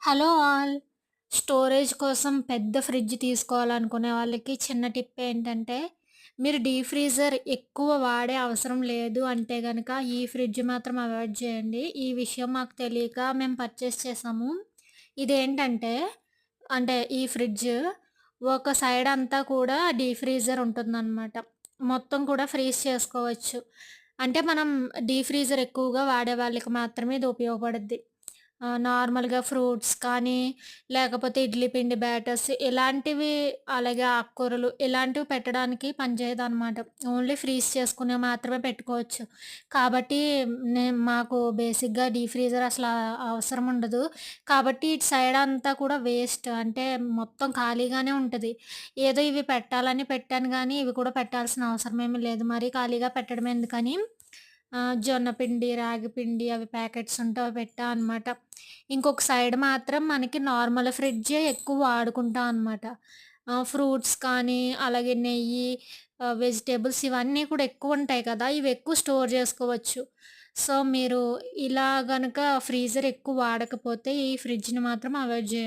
Hello all. Storage కోసం పెద్ద fridge తీసుకోవాలనుకునే వాళ్ళకి చిన్న టిప్ ఏంటంటే మీరు డీ ఫ్రీజర్ ఎక్కువ వాడే అవసరం లేదు అంటే కనుక ఈ ఫ్రిడ్జ్ మాత్రం అవాయిడ్ చేయండి. ఈ విషయం మాకు తెలియక మేము పర్చేస్ చేసాము. ఇదేంటంటే అంటే ఈ ఫ్రిడ్జ్ ఒక సైడ్ అంతా కూడా డీ ఫ్రీజర్ ఉంటుందన్నమాట. మొత్తం కూడా ఫ్రీజ్ చేసుకోవచ్చు. అంటే మనం డీ ఫ్రీజర్ ఎక్కువగా వాడే వాళ్ళకి మాత్రమే ఇది ఉపయోగపడుద్ది. నార్మల్‌గా ఫ్రూట్స్ కానీ, లేకపోతే ఇడ్లీ పిండి బ్యాటర్స్ ఇలాంటివి, అలాగే ఆకుకూరలు ఇలాంటివి పెట్టడానికి పనిచేయదు అనమాట ఓన్లీ ఫ్రీజ్ చేసుకునే మాత్రమే పెట్టుకోవచ్చు. కాబట్టి నేను మాకు బేసిక్‌గా డీ ఫ్రీజర్ అసలు అవసరం ఉండదు. కాబట్టి ఇటు సైడ్ అంతా కూడా వేస్ట్. అంటే మొత్తం ఖాళీగానే ఉంటుంది ఏదో ఇవి పెట్టాలని పెట్టాను కానీ ఇవి కూడా పెట్టాల్సిన అవసరం ఏమీ లేదు. మరీ ఖాళీగా పెట్టడం ఎందుకని జొన్న పిండి, రాగి పిండి అవి ప్యాకెట్స్ ఉంటే అవి పెట్టా అనమాట. ఇంకొక సైడ్ మాత్రం మనకి నార్మల్ ఫ్రిడ్జే ఎక్కువ వాడుకుంటాం అనమాట. ఫ్రూట్స్ కానీ, అలాగే నెయ్యి, వెజిటేబుల్స్ ఇవన్నీ కూడా ఎక్కువ ఉంటాయి కదా! ఇవి ఎక్కువ స్టోర్ చేసుకోవచ్చు. సో, మీరు ఇలా గనక ఫ్రీజర్ ఎక్కువ వాడకపోతే ఈ ఫ్రిడ్జ్‌ని మాత్రం అవాయిడ్ చేయండి.